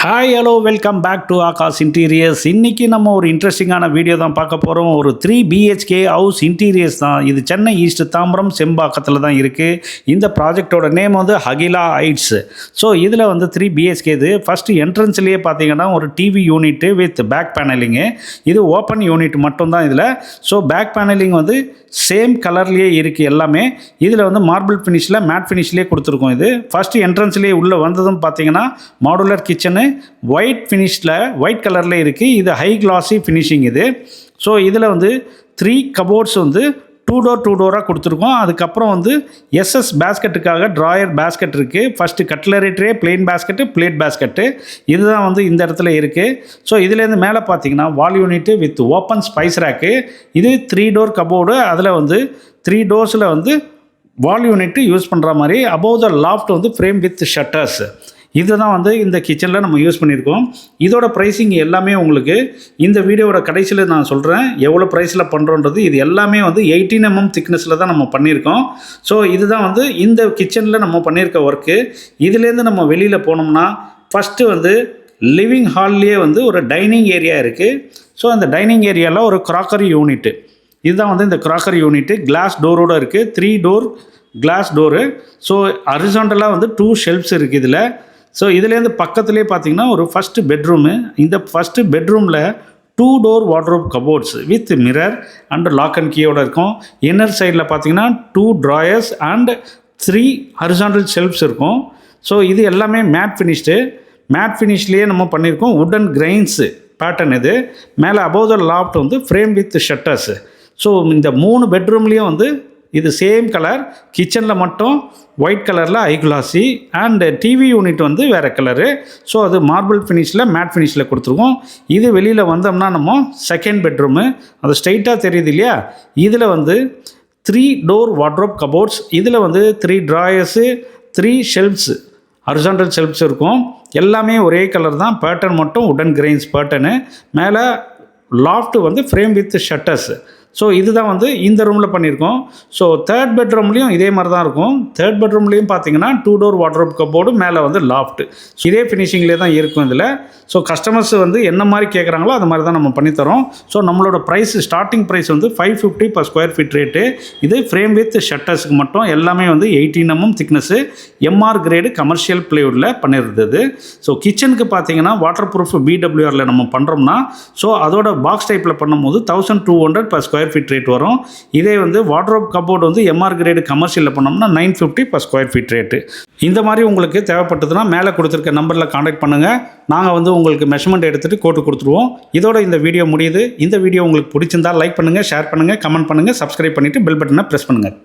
Hi hello welcome back to Akash interiors இன்றைக்கி நம்ம ஒரு இன்ட்ரெஸ்டிங்கான வீடியோ தான் பார்க்க போகிறோம் ஒரு த்ரீ பிஹெச்கே ஹவுஸ் இன்டீரியர்ஸ் தான். இது சென்னை ஈஸ்ட் தாம்பரம் செம்பாக்கத்தில் தான் இருக்குது இந்த ப்ராஜெக்டோட நேம் வந்து ஹகிலா ஹைட்ஸ் ஸோ இதில் வந்து த்ரீ பிஹெச்கே இது. ஃபஸ்ட்டு என்ட்ரன்ஸ்லேயே பார்த்தீங்கன்னா ஒரு TV unit with back panelling இது ஓப்பன் யூனிட் மட்டும்தான் இதில். ஸோ பேக் பேனலிங் வந்து சேம் கலர்லேயே இருக்குது எல்லாமே. இதில் வந்து மார்பிள் ஃபினிஷில் மேட் ஃபினிஷ்லேயே கொடுத்துருக்கோம் இது. ஃபஸ்ட்டு என்ட்ரன்ஸ்லேயே உள்ளே வந்ததும் பார்த்தீங்கன்னா மாடுலர் கிச்சனு ஒயிட் ஃபினிஷில் ஒயிட் கலரில் இருக்குது இது ஹை கிளாஸி ஃபினிஷிங் இது. ஸோ இதில் வந்து த்ரீ கபோர்ட்ஸ் வந்து டூ டோர் டூ டோராக கொடுத்துருக்கோம். அதுக்கப்புறம் வந்து எஸ்எஸ் பேஸ்கெட்டுக்காக ட்ராயர் பேஸ்கெட் இருக்குது first cutlery tray plain basket plate basket இதுதான் வந்து இந்த இடத்துல இருக்குது ஸோ இதுலேருந்து மேலே பார்த்தீங்கன்னா wall unit with open spice rack இது த்ரீ டோர் கபோர்டு அதில் வந்து த்ரீ டோர்ஸில் வந்து வால் யூனிட்டு யூஸ் பண்ணுற மாதிரி அபோவ் த லாஃப்ட் வந்து ஃப்ரேம் வித் ஷட்டர்ஸ் இதுதான் வந்து இந்த கிச்சனில் நம்ம யூஸ் பண்ணியிருக்கோம். இதோட ப்ரைஸிங் எல்லாமே உங்களுக்கு இந்த வீடியோவோட கடைசியில் நான் சொல்கிறேன் எவ்வளோ ப்ரைஸில் பண்ணுறோன்றது இது எல்லாமே வந்து எயிட்டீன் எம்எம் திக்னஸில் தான் நம்ம பண்ணியிருக்கோம். ஸோ இதுதான் வந்து இந்த கிச்சனில் நம்ம பண்ணியிருக்க ஒர்க்கு இதுலேருந்து நம்ம வெளியில் போனோம்னா ஃபஸ்ட்டு வந்து லிவிங் ஹால்லேயே வந்து ஒரு டைனிங் ஏரியா இருக்குது ஸோ அந்த டைனிங் ஏரியாவில் ஒரு க்ராக்கரி யூனிட்டு இதுதான் வந்து இந்த கிராக்கரி யூனிட்டு கிளாஸ் டோரோடு இருக்குது three door glass door so அரிசாண்டலாக வந்து டூ ஷெல்ஃப்ஸ் இருக்குது இதில். ஸோ இதுலேருந்து பக்கத்துலேயே பார்த்தீங்கன்னா ஒரு ஃபஸ்ட்டு பெட்ரூமு இந்த ஃபஸ்ட்டு பெட்ரூமில் two door wardrobe cupboards with mirror and lock and கீயோட இருக்கும். இன்னர் சைடில் பார்த்தீங்கன்னா two drawers and three horizontal shelves இருக்கும். ஸோ இது எல்லாமே மேட் ஃபினிஷ்டு மேட் ஃபினிஷ்லேயே நம்ம பண்ணியிருக்கோம் உடன் கிரைன்ஸு பேட்டர்ன் இது. மேலே அபோவ் த லாஃப்ட் வந்து ஃப்ரேம் வித் ஷட்டர்ஸு ஸோ இந்த மூணு பெட்ரூம்லேயும் வந்து இது சேம் கலர் கிச்சனில் மட்டும் ஒயிட் கலரில் high classy and TV unit வந்து வேறு கலரு ஸோ அது மார்பிள் ஃபினிஷில் மேட் ஃபினிஷில் கொடுத்துருக்கோம். இது வெளியில் வந்தோம்னா நம்ம செகண்ட் பெட்ரூமு அது ஸ்ட்ரைட்டாக தெரியுது இல்லையா? இதில் வந்து த்ரீ டோர் வாட்ரோப் கபோர்ட்ஸ் இதில் வந்து three drawers three shelves horizontal shelves இருக்கும். எல்லாமே ஒரே கலர் தான். பேட்டர்ன் மட்டும் உடன் கிரெயின்ஸ் பேட்டர்னு மேலே லாஃப்ட் வந்து ஃப்ரேம் வித் ஷட்டர்ஸ் ஸோ இதுதான் வந்து இந்த ரூமில் பண்ணியிருக்கோம். ஸோ தேர்ட் பெட்ரூம்லேயும் இதே மாதிரி தான் இருக்கும். தேர்ட் பெட்ரூம்லேயும் பார்த்தீங்கன்னா டூ டோர் வாட்ரோப் கப்போர்டு மேலே வந்து லாஃப்ட் இதே ஃபினிஷிங்லேயே தான் இருக்கும் இதில். ஸோ கஸ்டமர்ஸ் வந்து என்ன மாதிரி கேட்குறாங்களோ அது மாதிரி தான் நம்ம பண்ணித்தரோம் ஸோ நம்மளோட ப்ரைஸ் ஸ்டார்டிங் ப்ரைஸ் வந்து five fifty per square feet rate இது ஃப்ரேம் வித் ஷட்டர்ஸுக்கு மட்டும் எல்லாமே வந்து eighteen MM thickness MR grade commercial பிளேவுட்டில் பண்ணியிருந்தது ஸோ கிச்சனுக்கு பார்த்தீங்கன்னா வாட்டர் ப்ரூஃப் பிடபிள்யூஆரில் நம்ம பண்ணுறோம்னா ஸோ அதோட பாக்ஸ் டைப்பில் பண்ணும்போது thousand two hundred per square feet rate வரும். இதே வந்து வாட்ரோப் கபோர்டு வந்து எம்ஆர் கிரேடு கமர்ஷியலில் பண்ணோம்னா nine fifty per square feet rate இந்த மாதிரி உங்களுக்கு தேவைப்பட்டதுன்னா மேலே கொடுத்துருக்க நம்பரில் காண்டாக்ட் பண்ணுங்கள் நாங்கள் வந்து உங்களுக்கு மெஷர்மெண்ட் எடுத்துகிட்டு கோட்டு கொடுத்துருவோம். இதோட இந்த வீடியோ முடியுது. இந்த வீடியோ உங்களுக்கு பிடிச்சிருந்தா லைக் பண்ணுங்கள் ஷேர் பண்ணுங்கள் கமெண்ட் பண்ணுங்கள் சப்ஸ்கிரைப் பண்ணிவிட்டு பெல் பட்டனை ப்ரெஸ் பண்ணுங்கள்